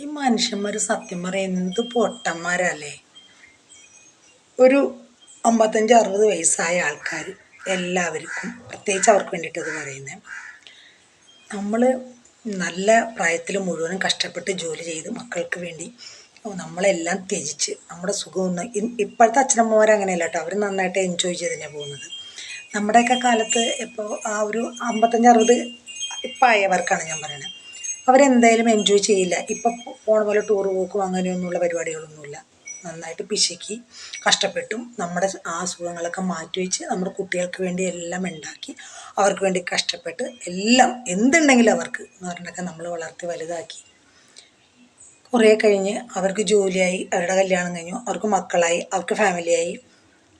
ഈ മനുഷ്യന്മാർ സത്യം പറയാൻ എന്ത് പൊട്ടന്മാരല്ലേ? ഒരു അമ്പത്തഞ്ച് അറുപത് വയസ്സായ ആൾക്കാർ എല്ലാവർക്കും പ്രത്യേകിച്ച് അവർക്ക് വേണ്ടിയിട്ട് പറയുന്നത് നമ്മൾ നല്ല പ്രായത്തിൽ മുഴുവനും കഷ്ടപ്പെട്ട് ജോലി ചെയ്ത് മക്കൾക്ക് വേണ്ടി നമ്മളെല്ലാം ത്യജിച്ച് നമ്മുടെ സുഖമൊന്നും ഇപ്പോഴത്തെ അച്ഛനമ്മമാർ അങ്ങനെയല്ല കേട്ടോ അവർ നന്നായിട്ട് എൻജോയ് ചെയ്ത് തന്നെയാണ് പോകുന്നത്. നമ്മുടെയൊക്കെ കാലത്ത് ഇപ്പോൾ ആ ഒരു അമ്പത്തഞ്ച് അറുപത് ഇപ്പം ആയവർക്കാണ് ഞാൻ പറയുന്നത് അവരെന്തായാലും എൻജോയ് ചെയ്യില്ല. ഇപ്പം പോണ പോലെ ടൂർ പോക്കും അങ്ങനെയൊന്നുമുള്ള പരിപാടികളൊന്നുമില്ല. നന്നായിട്ട് പിശുക്കി കഷ്ടപ്പെട്ടും നമ്മുടെ ആ അസുഖങ്ങളൊക്കെ മാറ്റിവെച്ച് നമ്മുടെ കുട്ടികൾക്ക് വേണ്ടി എല്ലാം ഉണ്ടാക്കി അവർക്ക് വേണ്ടി കഷ്ടപ്പെട്ട് എല്ലാം എന്തുണ്ടെങ്കിലും അവർക്ക് എന്ന് പറഞ്ഞിട്ടൊക്കെ നമ്മൾ വളർത്തി വലുതാക്കി. കുറേ കഴിഞ്ഞ് അവർക്ക് ജോലിയായി അവരുടെ കല്യാണം കഴിഞ്ഞു അവർക്ക് മക്കളായി അവർക്ക് ഫാമിലിയായി.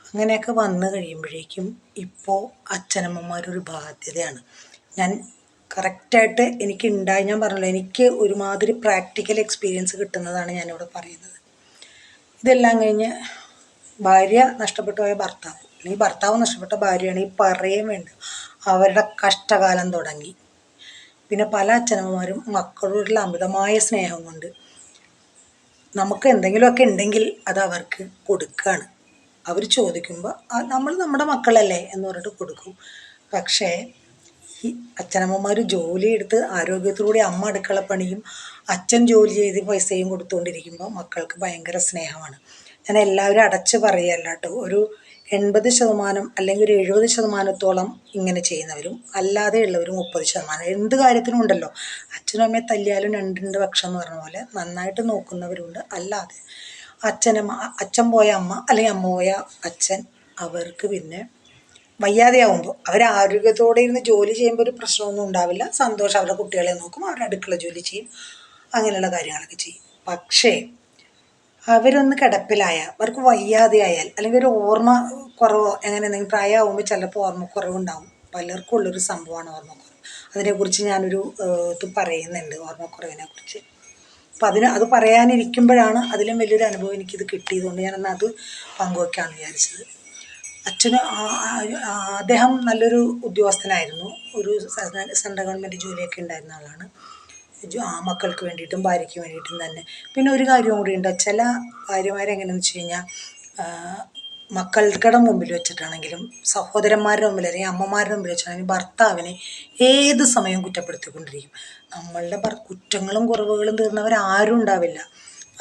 അങ്ങനെയൊക്കെ വന്നു കഴിയുമ്പോഴേക്കും ഇപ്പോൾ അച്ഛനമ്മമാരൊരു ബാധ്യതയാണ്. ഞാൻ കറക്റ്റായിട്ട് എനിക്ക് ഉണ്ടായി ഞാൻ പറഞ്ഞല്ലോ എനിക്ക് ഒരുമാതിരി പ്രാക്ടിക്കൽ എക്സ്പീരിയൻസ് കിട്ടുന്നതാണ് ഞാനിവിടെ പറയുന്നത്. ഇതെല്ലാം കഴിഞ്ഞ് ഭാര്യ നഷ്ടപ്പെട്ടു പോയ ഭർത്താവ്. അല്ലെങ്കിൽ ഭർത്താവ് നഷ്ടപ്പെട്ട ഭാര്യയാണെങ്കിൽ പറയുകയും വേണ്ട അവരുടെ കഷ്ടകാലം തുടങ്ങി. പിന്നെ പല അച്ഛനമ്മമാരും മക്കളോടുള്ള അമിതമായ സ്നേഹം കൊണ്ട് നമുക്ക് എന്തെങ്കിലുമൊക്കെ ഉണ്ടെങ്കിൽ അത് അവർക്ക് കൊടുക്കുകയാണ് അവർ ചോദിക്കുമ്പോൾ നമ്മൾ നമ്മുടെ മക്കളല്ലേ? എന്ന് പറഞ്ഞിട്ട് കൊടുക്കും. പക്ഷേ ഈ അച്ഛനമ്മമാർ ജോലിയെടുത്ത് ആരോഗ്യത്തിലൂടെ അമ്മ അടുക്കള പണിയും അച്ഛൻ ജോലി ചെയ്ത് പൈസയും കൊടുത്തുകൊണ്ടിരിക്കുമ്പോൾ മക്കൾക്ക് ഭയങ്കര സ്നേഹമാണ്. ഞാൻ എല്ലാവരും അടച്ച് പറയല്ല കേട്ടോ ഒരു എൺപത് ശതമാനം അല്ലെങ്കിൽ ഒരു എഴുപത് ശതമാനത്തോളം ഇങ്ങനെ ചെയ്യുന്നവരും അല്ലാതെ ഉള്ളവരും മുപ്പത് ശതമാനം. എന്ത് കാര്യത്തിനും ഉണ്ടല്ലോ. അച്ഛനും അമ്മയെ തല്ലിയാലും രണ്ട് രണ്ട് പക്ഷം എന്ന് പറഞ്ഞ പോലെ നന്നായിട്ട് നോക്കുന്നവരുണ്ട്. അല്ലാതെ അച്ഛനമ്മ അച്ഛൻ പോയ അമ്മ അല്ലെങ്കിൽ അമ്മ പോയ അച്ഛൻ അവർക്ക് പിന്നെ വയ്യാതെയാവുമ്പോൾ അവർ ആരോഗ്യത്തോടെ ഇരുന്ന് ജോലി ചെയ്യുമ്പോൾ ഒരു പ്രശ്നമൊന്നും ഉണ്ടാവില്ല. സന്തോഷം അവരുടെ കുട്ടികളെ നോക്കും അവരുടെ അടുക്കള ജോലി ചെയ്യും അങ്ങനെയുള്ള കാര്യങ്ങളൊക്കെ ചെയ്യും. പക്ഷേ അവരൊന്ന് കിടപ്പിലായാൽ അവർക്ക് വയ്യാതെയായാൽ അല്ലെങ്കിൽ ഒരു ഓർമ്മ കുറവോ അങ്ങനെ എന്തെങ്കിലും പ്രായമാകുമ്പോൾ ചിലപ്പോൾ ഓർമ്മക്കുറവുണ്ടാവും. പലർക്കും ഉള്ളൊരു സംഭവമാണ് ഓർമ്മക്കുറവ്. അതിനെക്കുറിച്ച് ഞാനൊരു ഇത് പറയുന്നുണ്ട് ഓർമ്മക്കുറവിനെ കുറിച്ച് അപ്പം അതിന് അത് പറയാനിരിക്കുമ്പോഴാണ് അതിലും വലിയൊരു അനുഭവം എനിക്കിത് കിട്ടിയതുകൊണ്ട് ഞാനന്ന് അത് പങ്കുവെക്കാമെന്ന് വിചാരിച്ചത്. അച്ഛന് അദ്ദേഹം നല്ലൊരു ഉദ്യോഗസ്ഥനായിരുന്നു. ഒരു സെൻട്രൽ ഗവൺമെന്റ് ജോലിയൊക്കെ ഉണ്ടായിരുന്ന ആളാണ്. മക്കൾക്ക് വേണ്ടിയിട്ടും ഭാര്യയ്ക്ക് വേണ്ടിയിട്ടും തന്നെ. പിന്നെ ഒരു കാര്യം കൂടി ഉണ്ട്. ചില ഭാര്യമാരെങ്ങനെയെന്ന് വെച്ച് കഴിഞ്ഞാൽ മക്കൾക്കടെ മുമ്പിൽ വെച്ചിട്ടാണെങ്കിലും സഹോദരന്മാരുടെ മുമ്പിൽ അല്ലെങ്കിൽ അമ്മമാരുടെ മുമ്പിൽ വെച്ചിട്ടാണെങ്കിൽ ഭർത്താവിനെ ഏത് സമയവും കുറ്റപ്പെടുത്തിക്കൊണ്ടിരിക്കും. നമ്മളുടെ കുറ്റങ്ങളും കുറവുകളും തീർന്നവരാരും ഉണ്ടാവില്ല.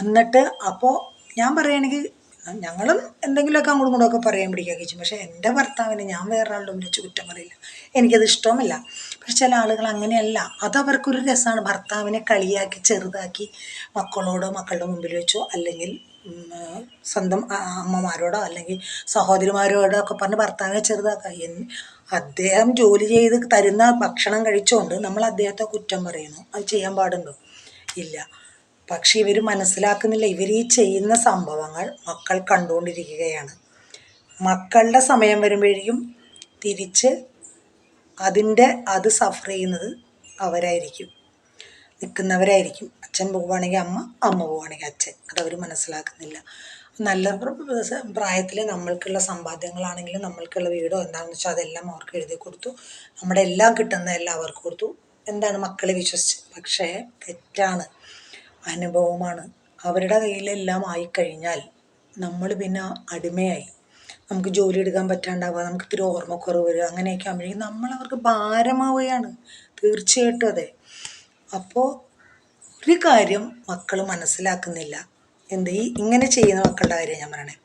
എന്നിട്ട് അപ്പോൾ ഞാൻ പറയുകയാണെങ്കിൽ ഞങ്ങളും എന്തെങ്കിലുമൊക്കെ അങ്ങോട്ടും ഒക്കെ പറയാൻ പിടിക്കുകയൊക്കെ ചെയ്യും പക്ഷേ എന്റെ ഭർത്താവിനെ ഞാൻ വേറൊരാളുടെ മുന്നിൽ കുറ്റം പറയില്ല. എനിക്കത് ഇഷ്ടവുമില്ല. പക്ഷെ ചില ആളുകൾ അങ്ങനെയല്ല. അതവർക്കൊരു രസമാണ്. ഭർത്താവിനെ കളിയാക്കി ചെറുതാക്കി മക്കളോടോ മക്കളുടെ മുമ്പിൽ വെച്ചോ അല്ലെങ്കിൽ സ്വന്തം അമ്മമാരോടോ അല്ലെങ്കിൽ സഹോദരിമാരോടോ ഒക്കെ പറഞ്ഞ് ഭർത്താവിനെ ചെറുതാക്കുക അദ്ദേഹം ജോലി ചെയ്ത് തരുന്ന ഭക്ഷണം കഴിച്ചുകൊണ്ട് നമ്മൾ അദ്ദേഹത്തെ കുറ്റം പറയുന്നു. അത് ചെയ്യാൻ പാടുണ്ടോ? ഇല്ല. പക്ഷെ ഇവർ മനസ്സിലാക്കുന്നില്ല. ഇവർ ഈ ചെയ്യുന്ന സംഭവങ്ങൾ മക്കൾ കണ്ടുകൊണ്ടിരിക്കുകയാണ്. മക്കളുടെ സമയം വരുമ്പോഴേക്കും തിരിച്ച് അതിന്റെ അത് സഫർ ചെയ്യുന്നത് അവരായിരിക്കും. നിൽക്കുന്നവരായിരിക്കും. അച്ഛൻ പോവുകയാണെങ്കിൽ അമ്മ അമ്മ പോവുകയാണെങ്കിൽ അച്ഛൻ. അതവർ മനസ്സിലാക്കുന്നില്ല. നല്ല പ്രായത്തിൽ നമ്മൾക്കുള്ള സമ്പാദ്യങ്ങളാണെങ്കിലും നമ്മൾക്കുള്ള വീടോ എന്താണെന്ന് വെച്ചാൽ അതെല്ലാം അവർക്ക് എഴുതി കൊടുത്തു. നമ്മുടെ എല്ലാം കിട്ടുന്നതെല്ലാം അവർക്ക് കൊടുത്തു. എന്താണ് മക്കളെ വിശ്വസിച്ച്? പക്ഷേ തെറ്റാണ്. അനുഭവമാണ്. അവരുടെ കയ്യിലെല്ലാം ആയിക്കഴിഞ്ഞാൽ നമ്മൾ പിന്നെ അടിമയായി. നമുക്ക് ജോലി എടുക്കാൻ പറ്റാണ്ടാവുക നമുക്ക് ഇത്തിരി ഓർമ്മക്കുറവ് വരിക അങ്ങനെയൊക്കെ ആകുമ്പോഴേക്കും നമ്മൾ അവർക്ക് ഭാരമാവുകയാണ്. തീർച്ചയായിട്ടും അതെ. അപ്പോൾ ഒരു കാര്യം മക്കൾ മനസ്സിലാക്കുന്നില്ല. എന്ത് ഈ ഇങ്ങനെ ചെയ്യുന്ന മക്കളുടെ കാര്യം ഞാൻ പറയണേ.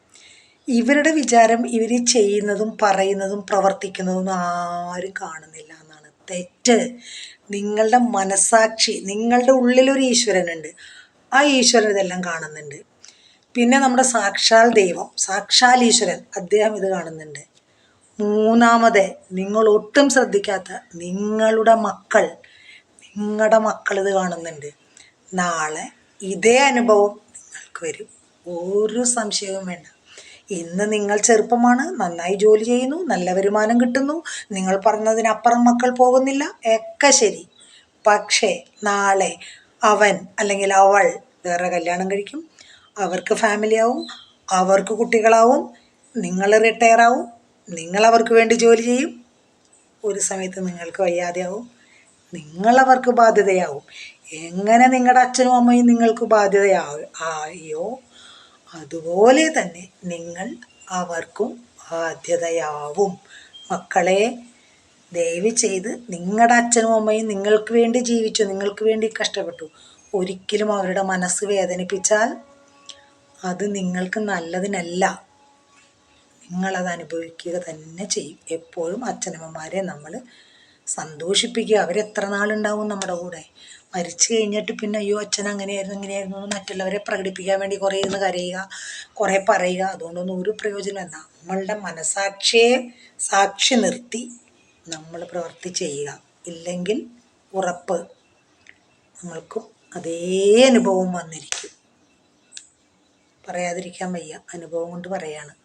ഇവരുടെ വിചാരം ഇവർ ചെയ്യുന്നതും പറയുന്നതും പ്രവർത്തിക്കുന്നതും ആരും കാണുന്നില്ല. തെറ്റ്. നിങ്ങളുടെ മനസാക്ഷി നിങ്ങളുടെ ഉള്ളിലൊരു ഈശ്വരനുണ്ട്. ആ ഈശ്വരൻ ഇതെല്ലാം കാണുന്നുണ്ട്. പിന്നെ നമ്മുടെ സാക്ഷാൽ ദൈവം സാക്ഷാൽ ഈശ്വരൻ അദ്ദേഹം ഇത് കാണുന്നുണ്ട്. മൂന്നാമത് നിങ്ങൾ ഒട്ടും ശ്രദ്ധിക്കാത്ത നിങ്ങളുടെ മക്കൾ നിങ്ങളുടെ മക്കൾ ഇത് കാണുന്നുണ്ട്. നാളെ ഇതേ അനുഭവം നിങ്ങൾക്ക് വരും. ഒരു സംശയവും വേണ്ട. ഇന്ന് നിങ്ങൾ ചെറുപ്പമാണ് നന്നായി ജോലി ചെയ്യുന്നു നല്ല വരുമാനം കിട്ടുന്നു നിങ്ങൾ പറഞ്ഞതിനപ്പുറം മക്കൾ പോകുന്നില്ല ഒക്കെ ശരി. പക്ഷേ നാളെ അവൻ അല്ലെങ്കിൽ അവൾ വേറെ കല്യാണം കഴിക്കും അവർക്ക് ഫാമിലിയാവും അവർക്ക് കുട്ടികളാവും നിങ്ങൾ റിട്ടയർ ആവും നിങ്ങൾ അവർക്ക് വേണ്ടി ജോലി ചെയ്യും. ഒരു സമയത്ത് നിങ്ങൾക്ക് വയ്യാതെയാവും നിങ്ങളവർക്ക് ബാധ്യതയാവും. എങ്ങനെ നിങ്ങളുടെ അച്ഛനും അമ്മയും നിങ്ങൾക്ക് ബാധ്യതയാവും ആയോ? അതുപോലെ തന്നെ നിങ്ങൾ അവർക്കും ബാധ്യതയാവും. മക്കളെ ദയവ് ചെയ്ത് നിങ്ങളുടെ അച്ഛനും അമ്മയും നിങ്ങൾക്ക് വേണ്ടി ജീവിച്ചു നിങ്ങൾക്ക് വേണ്ടി കഷ്ടപ്പെട്ടു. ഒരിക്കലും അവരുടെ മനസ്സ് വേദനിപ്പിച്ചാൽ അത് നിങ്ങൾക്ക് നല്ലതിനല്ല. നിങ്ങളത് അനുഭവിക്കുക തന്നെ ചെയ്യും. എപ്പോഴും അച്ഛനമ്മമാരെ നമ്മൾ സന്തോഷിപ്പിക്കുക. അവരെത്ര നാളുണ്ടാവും നമ്മുടെ കൂടെ? മരിച്ചു കഴിഞ്ഞിട്ട് പിന്നെ അയ്യോ അച്ഛൻ അങ്ങനെയായിരുന്നു ഇങ്ങനെയായിരുന്നു എന്ന് മറ്റുള്ളവരെ പ്രകടിപ്പിക്കാൻ വേണ്ടി കുറേ ഇരുന്ന് കരയുക കുറേ പറയുക. അതുകൊണ്ടൊന്നും ഒരു പ്രയോജനമല്ല നമ്മളുടെ മനസാക്ഷിയെ സാക്ഷി നിർത്തി നമ്മൾ പ്രവർത്തി ചെയ്യുക. ഇല്ലെങ്കിൽ ഉറപ്പ് നമ്മൾക്കും അതേ അനുഭവം വന്നിരിക്കും. പറയാതിരിക്കാൻ വയ്യ. അനുഭവം കൊണ്ട് പറയാണ്.